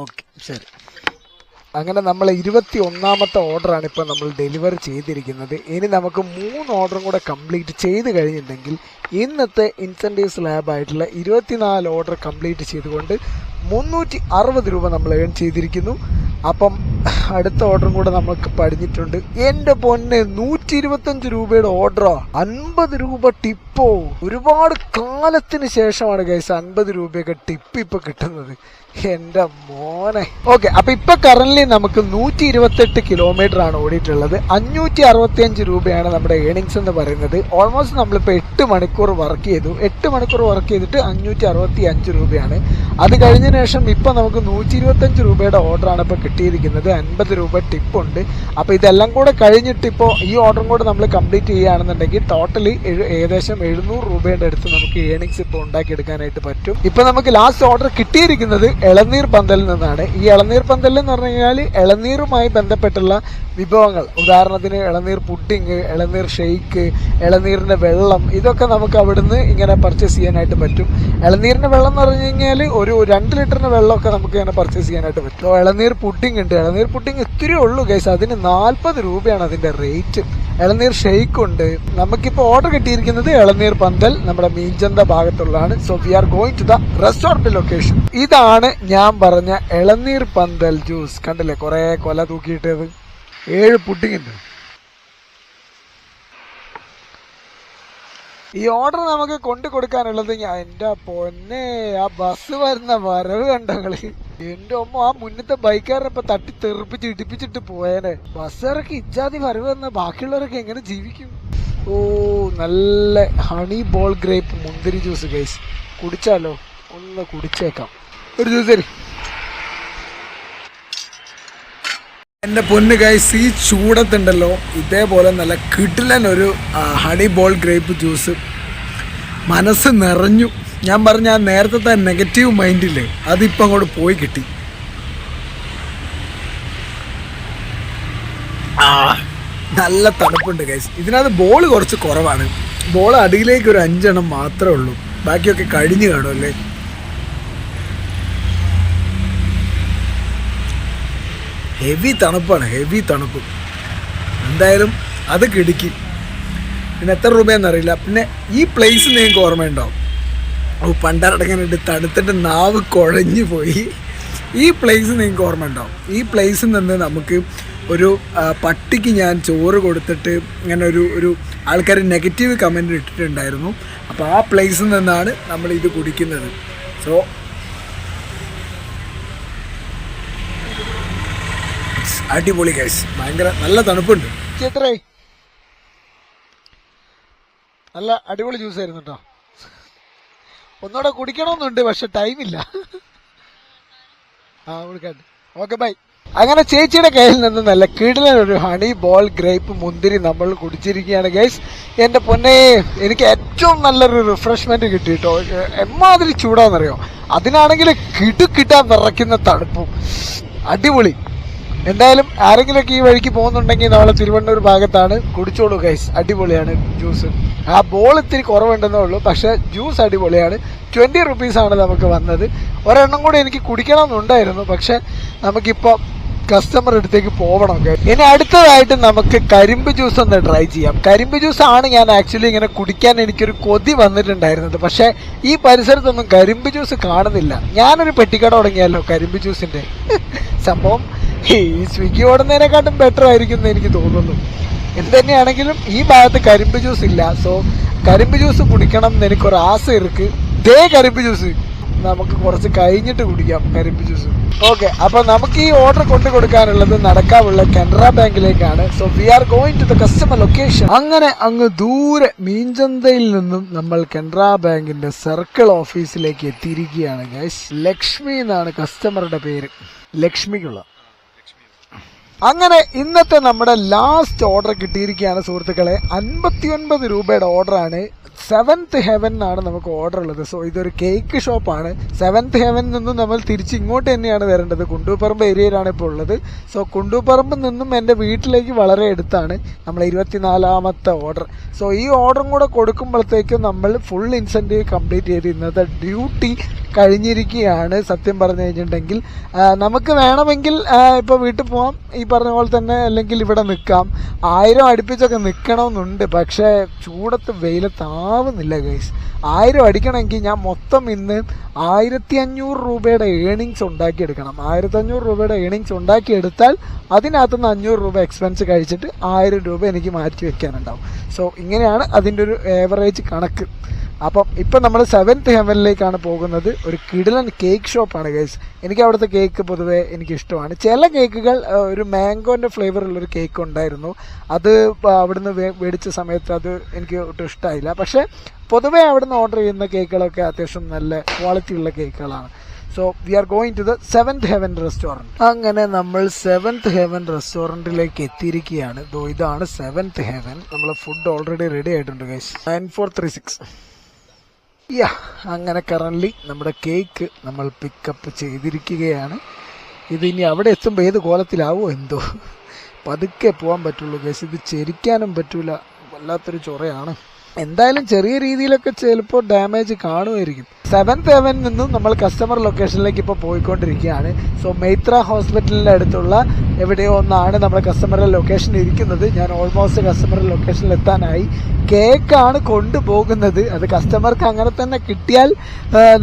ഓക്കെ ശരി. അങ്ങനെ നമ്മൾ ഇരുപത്തി ഒന്നാമത്തെ ഓർഡറാണ് ഇപ്പോൾ നമ്മൾ ഡെലിവർ ചെയ്തിരിക്കുന്നത്. ഇനി നമുക്ക് മൂന്ന് ഓർഡറും കൂടെ കംപ്ലീറ്റ് ചെയ്ത് കഴിഞ്ഞിട്ടുണ്ടെങ്കിൽ ഇന്നത്തെ ഇൻസെന്റീവ് ലാബായിട്ടുള്ള ഇരുപത്തിനാല് ഓർഡർ കംപ്ലീറ്റ് ചെയ്തുകൊണ്ട് മുന്നൂറ്റി അറുപത് രൂപ നമ്മൾ ഏൺ ചെയ്തിരിക്കുന്നു. അപ്പം അടുത്ത ഓർഡറും കൂടെ നമുക്ക് പടിഞ്ഞിട്ടുണ്ട്. എന്റെ പൊന്നെ നൂറ്റി ഇരുപത്തഞ്ച് രൂപയുടെ ഓർഡറോ അൻപത് രൂപ ടിപ്പോ. ഒരുപാട് കാലത്തിന് ശേഷമാണ് ഗൈസ് അൻപത് രൂപയൊക്കെ ടിപ്പ് ഇപ്പൊ കിട്ടുന്നത്. എന്റെ മോനെ. ഓക്കെ അപ്പൊ ഇപ്പൊ കറന്റ് നമുക്ക് നൂറ്റി ഇരുപത്തെട്ട് കിലോമീറ്റർ ആണ് ഓടിയിട്ടുള്ളത്. അഞ്ഞൂറ്റി അറുപത്തി അഞ്ച് രൂപയാണ് നമ്മുടെ ഏണിങ്സ് എന്ന് പറയുന്നത്. ഓൾമോസ്റ്റ് നമ്മളിപ്പോ എട്ട് മണിക്കൂർ വർക്ക് ചെയ്തു. എട്ട് മണിക്കൂർ വർക്ക് ചെയ്തിട്ട് അഞ്ഞൂറ്റി അറുപത്തി അഞ്ച് രൂപയാണ്. അത് കഴിഞ്ഞ ശേഷം ഇപ്പൊ നമുക്ക് നൂറ്റി ഇരുപത്തി അഞ്ച് രൂപയുടെ ഓർഡറാണ് ഇപ്പൊ കിട്ടിയിരിക്കുന്നത്. അൻപത് രൂപ ടിപ്പ് ഉണ്ട്. അപ്പൊ ഇതെല്ലാം കൂടെ കഴിഞ്ഞിട്ട് ഇപ്പോൾ ഈ ഓർഡറും കൂടെ നമ്മൾ കംപ്ലീറ്റ് ചെയ്യുകയാണെന്നുണ്ടെങ്കിൽ ടോട്ടലി ഏകദേശം എഴുന്നൂറ് രൂപയുടെ അടുത്ത് നമുക്ക് ഏണിങ്സ് ഇപ്പോൾ ഉണ്ടാക്കിയെടുക്കാനായിട്ട് പറ്റും. ഇപ്പൊ നമുക്ക് ലാസ്റ്റ് ഓർഡർ കിട്ടിയിരിക്കുന്നത് ഇളനീർ പന്തലിൽ നിന്നാണ്. ഈ ഇളനീർ പന്തൽ എന്ന് പറഞ്ഞു കഴിഞ്ഞാൽ ഇളനീറുമായി ബന്ധപ്പെട്ടുള്ള വിഭവങ്ങൾ. ഉദാഹരണത്തിന് ഇളനീർ പുഡിങ് ഇളനീർ ഷെയ്ക്ക് ഇളനീരിന്റെ വെള്ളം ഇതൊക്കെ നമുക്ക് അവിടുന്ന് ഇങ്ങനെ പർച്ചേസ് ചെയ്യാനായിട്ട് പറ്റും. ഇളനീരിന്റെ വെള്ളം എന്ന് പറഞ്ഞു കഴിഞ്ഞാൽ ഒരു രണ്ട് ലിറ്ററിന്റെ വെള്ളമൊക്കെ നമുക്ക് ഇങ്ങനെ പർച്ചേസ് ചെയ്യാനായിട്ട് പറ്റും. ഇളനീർ പുഡിങ് ഉണ്ട്. ഇളനീർ പുഡിങ് ഇത്തിരി ഉള്ളൂ കേസ് അതിന് നാൽപ്പത് രൂപയാണ് അതിന്റെ റേറ്റ് ഇളനീർ ഷെയ്ക്ക് ഉണ്ട്. നമുക്കിപ്പോൾ ഓർഡർ കിട്ടിയിരിക്കുന്നത് ഇളനീർ പന്തൽ നമ്മുടെ മീൻചന്ത ഭാഗത്തുള്ളതാണ് so we are going to the restaurant location ഇതാണ് ഞാൻ പറഞ്ഞ ഇളനീർ പന്തൽ ജ്യൂസ് കണ്ടില്ലേ? കുറെ കൊല തൂക്കിയിട്ടത്. ഏഴ് പുട്ടിങ്ങുണ്ട് ഈ ഓർഡർ നമുക്ക് കൊണ്ടു കൊടുക്കാനുള്ളത് ഞാൻ എന്റെ പൊന്നെ ആ ബസ് വരുന്ന വരവ് കണ്ടങ്ങൾ എന്റെ അമ്മ ആ മുന്നത്തെ ബൈക്കാരനെ ഇപ്പൊ തട്ടി തെറിപ്പിച്ച് ഇടിപ്പിച്ചിട്ട് പോയേനെ. ബസ്സുകാരൊക്കെ ഇജാതി വരവ് വന്ന ബാക്കിയുള്ളവരൊക്കെ എങ്ങനെ ജീവിക്കും? ഓ നല്ല ഹണി ബോൾ ഗ്രേപ്പ് മുന്തിരി ജ്യൂസ് ഗൈസ് കുടിച്ചാലോ? ഒന്ന് കുടിച്ചേക്കാം. ഒരു ജ്യൂസ് തരി എന്റെ പൊന്ന് ഗൈസ് ഈ ചൂടത്തുണ്ടല്ലോ ഇതേപോലെ നല്ല കിടിലൻ ഒരു ഹണി ബോൾ ഗ്രേപ്പ് ജ്യൂസ് മനസ്സ് നിറഞ്ഞു. ഞാൻ പറഞ്ഞ ആ നേരത്തെ നെഗറ്റീവ് മൈൻഡില്ലേ അതിപ്പോൾ അങ്ങോട്ട് പോയി കിട്ടി. നല്ല തണുപ്പുണ്ട് ഗൈസ് ഇതിനകത്ത് ബോൾ കുറച്ച് കുറവാണ്. ബോൾ അടിയിലേക്ക് ഒരു അഞ്ചെണ്ണം മാത്രമേ ഉള്ളൂ. ബാക്കിയൊക്കെ കഴിഞ്ഞു കാണും ഹെവി തണുപ്പാണ് ഹെവി തണുപ്പ്. എന്തായാലും അത് കിടുക്കി. പിന്നെ എത്ര രൂപയെന്നറിയില്ല പിന്നെ ഈ പ്ലേസ് നിങ്ങൾക്ക് ഓർമ്മയുണ്ടാവും. ഓ പണ്ടടങ്ങാനായിട്ട് തണുത്തിട്ട് നാവ് കുഴഞ്ഞു പോയി. ഈ പ്ലേസ് നിങ്ങൾക്ക് ഓർമ്മ ഉണ്ടാവും ഈ പ്ലേസിൽ നിന്ന് നമുക്ക് ഒരു പട്ടിക്ക് ഞാൻ ചോറ് കൊടുത്തിട്ട് ഇങ്ങനെ ഒരു ഒരു ആൾക്കാർ നെഗറ്റീവ് കമന്റ് ഇട്ടിട്ടുണ്ടായിരുന്നു. അപ്പോൾ ആ പ്ലേസിൽ നിന്നാണ് നമ്മൾ ഇത് കുടിക്കുന്നത്. സോ അടിപൊളി ഗൈസ് ഭയങ്കര നല്ല തണുപ്പുണ്ട്. എത്രേ നല്ല അടിപൊളി ജ്യൂസ് ആയിരുന്നു കേട്ടോ ഒന്നുകൂടെ കുടിക്കണമെന്നുണ്ട് പക്ഷെ ടൈമില്ല ആ കൊടുക്കാണ്ട് ഓക്കെ ബൈ അങ്ങനെ ചേച്ചിയുടെ കയ്യിൽ നിന്ന് നല്ല കിടലൻ ഒരു ഹണി ബോൾ ഗ്രേപ്പ് മുന്തിരി നമ്മൾ കുടിച്ചിരിക്കുകയാണ് ഗൈസ് എന്റെ പൊന്നെ എനിക്ക് ഏറ്റവും നല്ലൊരു റിഫ്രഷ്മെന്റ് കിട്ടി കേട്ടോ എമ്മാതിരി ചൂടാന്നറിയോ? അതിനാണെങ്കിൽ കിടുക്കിട്ടാൻ വിറയ്ക്കുന്ന തണുപ്പും. അടിപൊളി. എന്തായാലും ആരെങ്കിലുമൊക്കെ ഈ വഴിക്ക് പോകുന്നുണ്ടെങ്കിൽ നമ്മളെ തിരുവണ്ണൂർ ഭാഗത്താണ്. കുടിച്ചോളൂ ഗൈസ് അടിപൊളിയാണ് ജ്യൂസ് ആ ബോൾ ഇത്തിരി കുറവുണ്ടെന്നേ ഉള്ളൂ. പക്ഷെ ജ്യൂസ് അടിപൊളിയാണ്. ട്വന്റി റുപ്പീസാണ് നമുക്ക് വന്നത്. ഒരെണ്ണം കൂടി എനിക്ക് കുടിക്കണമെന്നുണ്ടായിരുന്നു. പക്ഷെ നമുക്കിപ്പോൾ കസ്റ്റമർ അടുത്തേക്ക് പോകണം. ഇനി അടുത്തതായിട്ട് നമുക്ക് കരിമ്പ് ജ്യൂസ് ഒന്ന് ട്രൈ ചെയ്യാം. കരിമ്പ് ജ്യൂസ് ആണ് ഞാൻ ആക്ച്വലി ഇങ്ങനെ കുടിക്കാൻ എനിക്കൊരു കൊതി വന്നിട്ടുണ്ടായിരുന്നത്. പക്ഷെ ഈ പരിസരത്തൊന്നും കരിമ്പ് ജ്യൂസ് കാണുന്നില്ല. ഞാനൊരു പെട്ടിക്കട തുടങ്ങിയാലോ കരിമ്പ് ജ്യൂസിന്റെ [laughs] സംഭവം ഈ സ്വിഗ്ഗി ഓടുന്നതിനെക്കാട്ടും ബെറ്റർ ആയിരിക്കും എന്ന് എനിക്ക് തോന്നുന്നു. ഇത് തന്നെയാണെങ്കിലും ഈ ഭാഗത്ത് കരിമ്പ് ജ്യൂസ് ഇല്ല. സോ കരിമ്പ് ജ്യൂസ് കുടിക്കണം എന്ന് എനിക്കൊരു ആശ ഇരുക്ക്. ദേ കരിമ്പ് ജ്യൂസ് നമുക്ക് കുറച്ച് കഴിഞ്ഞിട്ട് കുടിക്കാം കരിമ്പ് ജ്യൂസ് ഓക്കെ അപ്പൊ നമുക്ക് ഈ ഓർഡർ കൊണ്ടു കൊടുക്കാനുള്ളത് നടക്കാവുള്ള Canara ബാങ്കിലേക്കാണ്. So we are going to the customer location അങ്ങനെ അങ്ങ് ദൂരെ മീൻചന്തയിൽ നിന്നും നമ്മൾ കനറ ബാങ്കിന്റെ സർക്കിൾ ഓഫീസിലേക്ക് എത്തിയിരിക്കുകയാണ് ഗൈസ് ലക്ഷ്മി എന്നാണ് കസ്റ്റമറുടെ പേര്. ലക്ഷ്മിക്കുള്ള. അങ്ങനെ ഇന്നത്തെ നമ്മുടെ ലാസ്റ്റ് ഓർഡർ കിട്ടിയിരിക്കുകയാണ് സുഹൃത്തുക്കളെ. അൻപത്തിയൊൻപത് രൂപയുടെ ഓർഡറാണ് സെവൻത്ത് ഹെവൻ എന്നാണ് നമുക്ക് ഓർഡർ ഉള്ളത്. സോ ഇതൊരു കേക്ക് ഷോപ്പാണ് സെവൻത്ത് ഹെവൻ നിന്നും നമ്മൾ തിരിച്ച് ഇങ്ങോട്ട് തന്നെയാണ് വരേണ്ടത്. കുണ്ടൂപ്പറമ്പ് ഏരിയയിലാണ് ഇപ്പോൾ ഉള്ളത്. സോ കുണ്ടൂപ്പറമ്പ് നിന്നും എന്റെ വീട്ടിലേക്ക് വളരെ അടുത്താണ് നമ്മൾ ഇരുപത്തിനാലാമത്തെ ഓർഡർ സോ ഈ ഓർഡറും കൂടെ കൊടുക്കുമ്പോഴത്തേക്കും നമ്മൾ ഫുൾ ഇൻസെന്റീവ് കംപ്ലീറ്റ് ചെയ്ത് ഇന്നത്തെ ഡ്യൂട്ടി കഴിഞ്ഞിരിക്കുകയാണ് സത്യം പറഞ്ഞു കഴിഞ്ഞിട്ടുണ്ടെങ്കിൽ. നമുക്ക് വേണമെങ്കിൽ ഇപ്പോൾ വീട്ടിൽ പോവാം. ഈ പറഞ്ഞ പോലെ തന്നെ അല്ലെങ്കിൽ ഇവിടെ നിൽക്കാം. ആയിരം അടുപ്പിച്ചൊക്കെ നിൽക്കണമെന്നുണ്ട് പക്ഷേ ചൂടത്ത് വെയിലത്താവുന്നില്ല ഗൈസ് ആയിരം അടിക്കണമെങ്കിൽ ഞാൻ മൊത്തം ഇന്ന് ആയിരത്തി അഞ്ഞൂറ് രൂപയുടെ ഏണിങ്സ് ഉണ്ടാക്കിയെടുക്കണം. ആയിരത്തി അഞ്ഞൂറ് രൂപയുടെ ഏണിങ്സ് ഉണ്ടാക്കിയെടുത്താൽ അതിനകത്തുനിന്ന് അഞ്ഞൂറ് രൂപ എക്സ്പെൻസ് കഴിച്ചിട്ട് ആയിരം രൂപ എനിക്ക് മാറ്റി വയ്ക്കാനുണ്ടാവും സോ ഇങ്ങനെയാണ് അതിന്റെ ഒരു ഏവറേജ് കണക്ക്. അപ്പം ഇപ്പം നമ്മൾ സെവൻത്ത് ഹെവനിലേക്കാണ് പോകുന്നത്. ഒരു കിടിലൻ കേക്ക് ഷോപ്പാണ് ഗൈസ് എനിക്ക് അവിടുത്തെ കേക്ക് പൊതുവേ എനിക്ക് ഇഷ്ടമാണ് ചില കേക്കുകൾ ഒരു മാംഗോന്റെ ഫ്ലേവറുള്ളൊരു കേക്ക് ഉണ്ടായിരുന്നു. അത് അവിടുന്ന് മേടിച്ച സമയത്ത് അത് എനിക്ക് ഒട്ടും ഇഷ്ടമായില്ല പക്ഷേ പൊതുവേ അവിടുന്ന് ഓർഡർ ചെയ്യുന്ന കേക്കുകളൊക്കെ അത്യാവശ്യം നല്ല ക്വാളിറ്റി ഉള്ള കേക്കുകളാണ് so we are going to the seventh heaven restaurant അങ്ങനെ നമ്മൾ സെവൻത് ഹെവൻ റെസ്റ്റോറന്റിലേക്ക് എത്തിയിരിക്കുകയാണ്. ഇതാണ് സെവൻത് ഹെവൻ നമ്മൾ ഫുഡ് ഓൾറെഡി റെഡി ആയിട്ടുണ്ട് guys nine four three six yeah അങ്ങനെ കറൻലി നമ്മുടെ കേക്ക് നമ്മൾ പിക്കപ്പ് ചെയ്തിരിക്കുകയാണ്. ഇത് ഇനി അവിടെ എത്തുമ്പോൾ ഏത് കോലത്തിലാവോ എന്തോ. പതുക്കെ പോകാൻ പറ്റുള്ളൂ കേസ് ഇത് ചെരിക്കാനും പറ്റൂല. വല്ലാത്തൊരു ചൊറയാണ്. എന്തായാലും ചെറിയ രീതിയിലൊക്കെ ചിലപ്പോൾ ഡാമേജ് കാണുമായിരിക്കും. സെവൻത് ഹെവൻ നിന്നും നമ്മൾ കസ്റ്റമർ ലൊക്കേഷനിലേക്ക് ഇപ്പോൾ പോയിക്കൊണ്ടിരിക്കുകയാണ്. സോ മൈത്ര ഹോസ്പിറ്റലിന്റെ അടുത്തുള്ള എവിടെയോ ഒന്നാണ് നമ്മുടെ കസ്റ്റമറുടെ ലൊക്കേഷൻ ഇരിക്കുന്നത്. ഞാൻ ഓൾമോസ്റ്റ് കസ്റ്റമറുടെ ലൊക്കേഷനിൽ എത്താനായി. കേക്കാണ് കൊണ്ടുപോകുന്നത്. അത് കസ്റ്റമർക്ക് അങ്ങനെ തന്നെ കിട്ടിയാൽ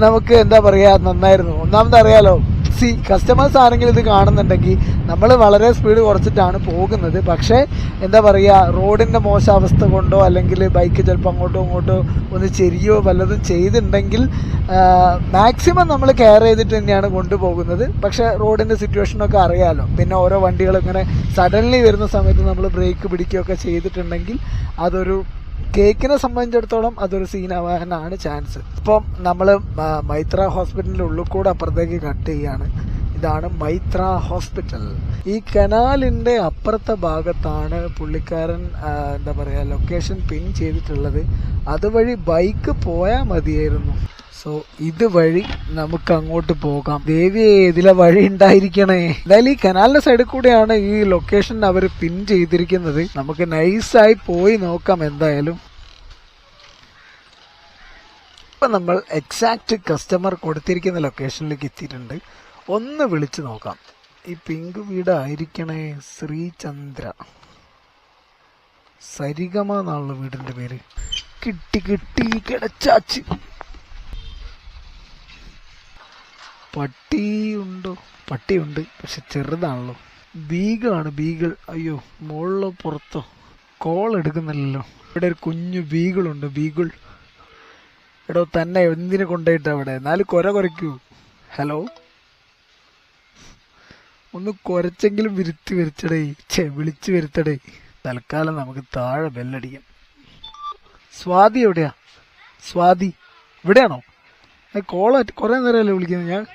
നമുക്ക് എന്താ പറയുക നന്നായിരുന്നു. ഒന്നാമത് അറിയാലോ സി കസ്റ്റമേഴ്സ് ആരെങ്കിലും ഇത് കാണുന്നുണ്ടെങ്കിൽ നമ്മൾ വളരെ സ്പീഡ് കുറച്ചിട്ടാണ് പോകുന്നത്. പക്ഷേ എന്താ പറയുക റോഡിന്റെ മോശാവസ്ഥ കൊണ്ടോ അല്ലെങ്കിൽ ബൈക്ക് ചിലപ്പോൾ അങ്ങോട്ടോ ഇങ്ങോട്ടോ ഒന്ന് ചെരിയോ വല്ലതും ചെയ്തിട്ടുണ്ടെങ്കിൽ മാക്സിമം നമ്മൾ കെയർ ചെയ്തിട്ട് തന്നെയാണ് കൊണ്ടുപോകുന്നത്. പക്ഷേ റോഡിന്റെ സിറ്റുവേഷനൊക്കെ അറിയാമല്ലോ പിന്നെ ഓരോ വണ്ടികൾ ഇങ്ങനെ സഡൻലി വരുന്ന സമയത്ത് നമ്മൾ ബ്രേക്ക് പിടിക്കുകയൊക്കെ ചെയ്തിട്ടുണ്ടെങ്കിൽ അതൊരു കേക്കിനെ സംബന്ധിച്ചിടത്തോളം അതൊരു സീനാവാനാണ് ചാൻസ്. ഇപ്പം നമ്മൾ മൈത്ര ഹോസ്പിറ്റലിന്റെ ഉള്ളിൽ കൂടെ അപ്പുറത്തേക്ക് കട്ട് ചെയ്യാണ്. ഇതാണ് മൈത്ര ഹോസ്പിറ്റൽ. ഈ കനാലിന്റെ അപ്പുറത്തെ ഭാഗത്താണ് പുള്ളിക്കാരൻ എന്താ പറയുക ലൊക്കേഷൻ പിൻ ചെയ്തിട്ടുള്ളത്. അതുവഴി ബൈക്ക് പോയാൽ മതിയായിരുന്നു. സോ ഇതുവഴി നമുക്ക് അങ്ങോട്ട് പോകാം. ദേവിയെ ഇതിലെ വഴി ഉണ്ടായിരിക്കണേ. എന്തായാലും ഈ കനാലിന്റെ സൈഡിൽ കൂടെയാണ് ഈ ലൊക്കേഷൻ അവർ പിൻ ചെയ്തിരിക്കുന്നത്. നമുക്ക് നൈസായി പോയി നോക്കാം എന്തായാലും. ഇപ്പൊ നമ്മൾ എക്സാക്ട് കസ്റ്റമർ കൊടുത്തിരിക്കുന്ന ലൊക്കേഷനിലേക്ക് എത്തിയിട്ടുണ്ട്. ഒന്ന് വിളിച്ചു നോക്കാം. ഈ പിങ്ക് വീടായിരിക്കണേ ശ്രീചന്ദ്ര. സരിഗമ എന്നുള്ള വീടിന്റെ പേര്. കിട്ടി കിട്ടി കിടച്ചാച്ച്. പട്ടിയുണ്ടോ? പട്ടിയുണ്ട് പക്ഷെ ചെറുതാണല്ലോ. ബീഗാണ് ബീഗിൾ. അയ്യോ മുകളിലോ പുറത്തോ? കോൾ എടുക്കുന്നില്ലല്ലോ. ഇവിടെ ഒരു കുഞ്ഞു ബീഗിളുണ്ട് ബീഗിൾ. എടോ തന്നെ എന്തിനു കൊണ്ടുപോയിട്ട് അവിടെ എന്നാലും കൊര കുറയ്ക്കൂ ഹലോ? ഒന്ന് കുറച്ചെങ്കിലും വിരുത്തി വരുത്തടേ ചെ വിളിച്ചു വരുത്തടേ. തൽക്കാലം നമുക്ക് താഴെ ബെല്ലടിക്കാം. സ്വാതി എവിടെയാ? സ്വാതി ഇവിടെയാണോ? കോൾ കുറേ നേരമല്ലേ വിളിക്കുന്നത്? ഞാൻ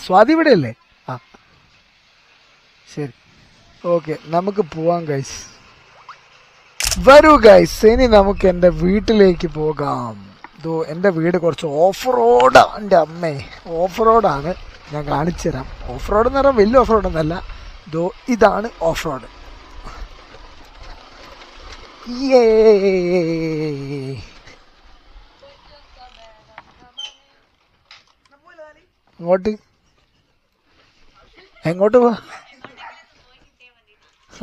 സ്വാതി ഇവിടെ അല്ലേ ആ. ശരി. ഓക്കെ നമുക്ക് പോവാം ഗൈസ് വരൂ ഗൈസ് ഇനി നമുക്ക് എന്റെ വീട്ടിലേക്ക് പോകാം. ഇതോ എന്റെ വീട് കുറച്ച് ഓഫ് റോഡാണ് എന്റെ അമ്മേ. ഓഫ് റോഡാണ് ഞാൻ കാണിച്ചു തരാം. ഓഫ് റോഡ് എന്ന് പറഞ്ഞാൽ വലിയ ഓഫ് റോഡ് ഒന്നല്ല ഇതോ ഇതാണ് ഓഫ് റോഡ് അങ്ങോട്ട് എങ്ങോട്ട് പോ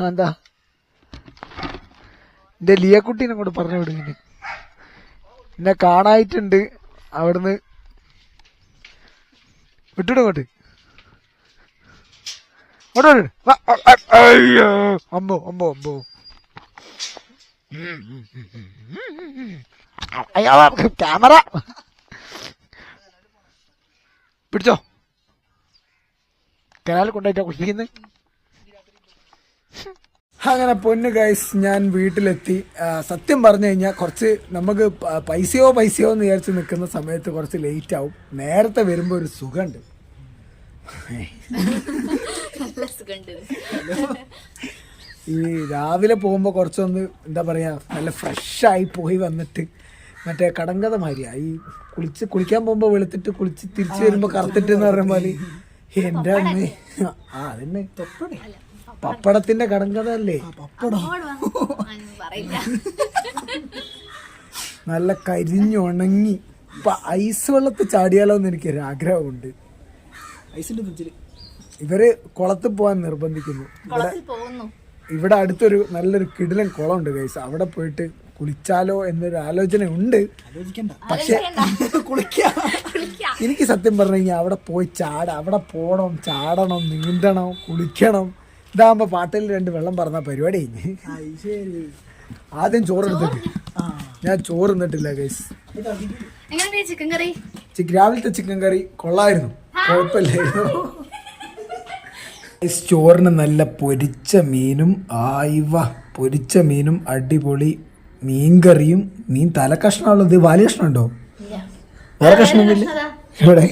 എന്താ എന്റെ ലിയക്കുട്ടീനെ കൂടെ പറഞ്ഞു വിടുന്നുണ്ട് എന്നെ കാണായിട്ടുണ്ട്. അവിടുന്ന് വിട്ടിടങ്ങോട്ട് അയ്യോ. അമ്പോ അമ്പോ അയ്യോ ക്യാമറ. പിടിച്ചോ. കനാലിൽ കൊണ്ടായിട്ടാ കുളിക്കുന്നത് അങ്ങനെ പൊന്ന് ഗൈസ് ഞാൻ വീട്ടിലെത്തി. സത്യം പറഞ്ഞു കഴിഞ്ഞാൽ കുറച്ച് നമുക്ക് പൈസയോ പൈസയോ എന്ന് വിചാരിച്ച് നിൽക്കുന്ന സമയത്ത് കുറച്ച് ലേറ്റ് ആവും. നേരത്തെ വരുമ്പോൾ ഒരു സുഖമുണ്ട്. നല്ല സുഖണ്ട് ഈ രാവിലെ പോകുമ്പോൾ കുറച്ചൊന്ന് എന്താ പറയുക നല്ല ഫ്രഷായി പോയി വന്നിട്ട് മറ്റേ കടങ്കഥ മാതിരിയാണ് ഈ കുളിച്ച് കുളിക്കാൻ പോകുമ്പോൾ വെളുത്തിട്ട് കുളിച്ച് തിരിച്ചു വരുമ്പോൾ കറുത്തിട്ട് എന്ന് പറഞ്ഞ എന്റെ അമ്മേ ആ അതന്നെ പപ്പടത്തിന്റെ കടങ്കഥ അല്ലേ പപ്പടം. പറയില്ല. നല്ല കരിഞ്ഞുണങ്ങി ഇപ്പൊ ഐസ് വെള്ളത്തിൽ ചാടിയാലോ എന്ന് എനിക്കൊരു ആഗ്രഹമുണ്ട്. ഐസിന്റെ ഫ്രിഡ്ജിൽ ഇവർ കുളത്തിൽ പോകാൻ നിർബന്ധിക്കുന്നു. ഇവിടെ കുളത്തിൽ പോകുന്നു. ഇവിടെ അടുത്തൊരു നല്ലൊരു കിടിലൻ കുളം ഉണ്ട് ഗൈസ് അവിടെ പോയിട്ട് കുളിച്ചാലോ എന്നൊരു ആലോചന ഉണ്ട് പക്ഷെ കുളിക്കാം. കുളിക്കാം. എനിക്ക് സത്യം പറഞ്ഞു കഴിഞ്ഞാൽ അവിടെ പോയി ചാട. അവിടെ പോകണം ചാടണം നീന്തണം കുളിക്കണം. ഇതാകുമ്പോ പാട്ടിൽ രണ്ട് വെള്ളം പറഞ്ഞ പരിപാടി കഴിഞ്ഞ് ശരി. ആദ്യം ചോറ് എടുത്തിട്ട്. ഞാൻ ചോറ് നിന്നിട്ടില്ല ഗൈസ് ചിക്കൻ കറി? രാവിലത്തെ ചിക്കൻ കറി കൊള്ളായിരുന്നു. കുഴപ്പമില്ലായിരുന്നു ചോറിന് നല്ല പൊരിച്ച മീനും ആയിവ പൊരിച്ച മീനും അടിപൊളി മീൻകറിയും മീൻ തല കഷ്ണമുള്ളത് വലിയ കഷ്ണം ഉണ്ടോ വേറെ കഷ്ണമൊന്നുമില്ല ഇവിടെ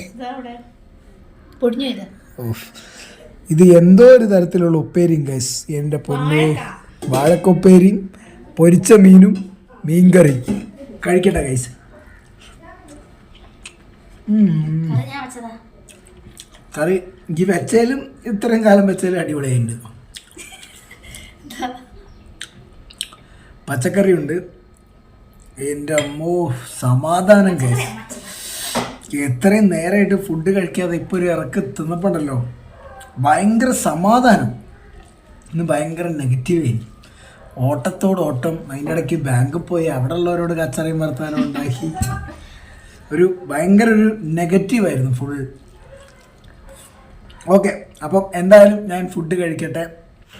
ഇത് എന്തോ ഒരു തരത്തിലുള്ള ഉപ്പേരിയും ഗൈസ് എന്റെ പൊന്നെ. വാഴക്കൊപ്പേരിയും പൊരിച്ച മീനും മീൻ മീൻകറിയും. കഴിക്കട്ടെ ഗൈസ് കറി എനിക്ക് വെച്ചാലും ഇത്രയും കാലം വെച്ചാലും അടിപൊളിയായിട്ടുണ്ട്. പച്ചക്കറി ഉണ്ട് എന്റെ അമ്മോ സമാധാനം കേസ് എത്രയും നേരമായിട്ട് ഫുഡ് കഴിക്കാതെ ഇപ്പോൾ ഒരു ഇറക്ക് തിന്നപ്പോണ്ടല്ലോ. ഭയങ്കര സമാധാനം. ഇന്ന് ഭയങ്കര നെഗറ്റീവ് ആയി. ഓട്ടത്തോട് ഓട്ടം അതിന്റെ ഇടയ്ക്ക് ബാങ്കിൽ പോയി അവിടെ ഉള്ളവരോട് കച്ചറയും വർത്താനം ഉണ്ടാക്കി ഒരു ഭയങ്കര ഒരു നെഗറ്റീവായിരുന്നു ഫുൾ ഓക്കെ അപ്പം എന്തായാലും ഞാൻ ഫുഡ് കഴിക്കട്ടെ.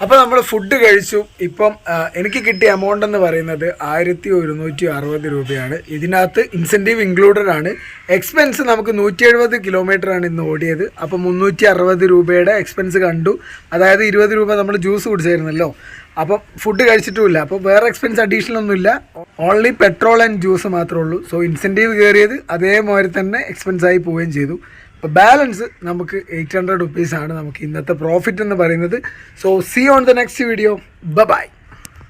അപ്പോൾ നമ്മൾ ഫുഡ് കഴിച്ചു. ഇപ്പം എനിക്ക് കിട്ടിയ എമൗണ്ട് എന്ന് പറയുന്നത് ആയിരത്തി ഒരുന്നൂറ്റി അറുപത് രൂപയാണ്. ഇതിനകത്ത് ഇൻസെന്റീവ് ഇൻക്ലൂഡഡ് ആണ്. എക്സ്പെൻസ് നമുക്ക് നൂറ്റി എഴുപത് കിലോമീറ്റർ ആണ് ഇന്ന് ഓടിയത്. അപ്പോൾ മുന്നൂറ്റി അറുപത് രൂപയുടെ എക്സ്പെൻസ് കണ്ടു. അതായത് ഇരുപത് രൂപ നമ്മൾ ജ്യൂസ് കുടിച്ചായിരുന്നല്ലോ. അപ്പം ഫുഡ് കഴിച്ചിട്ടുമില്ല. അപ്പോൾ വേറെ എക്സ്പെൻസ് അഡീഷണൽ ഒന്നുമില്ല. ഓൺലി പെട്രോൾ ആൻഡ് ജ്യൂസ് മാത്രമേ ഉള്ളൂ. സോ ഇൻസെന്റീവ് കയറിയത് അതേമാതിരി തന്നെ എക്സ്പെൻസായി പോവുകയും ചെയ്തു. അപ്പോൾ ബാലൻസ് നമുക്ക് എയ്റ്റ് ഹൺഡ്രഡ് റുപ്പീസാണ് നമുക്ക് ഇന്നത്തെ പ്രോഫിറ്റ് എന്ന് പറയുന്നത്. So see on the next video ബ ബൈ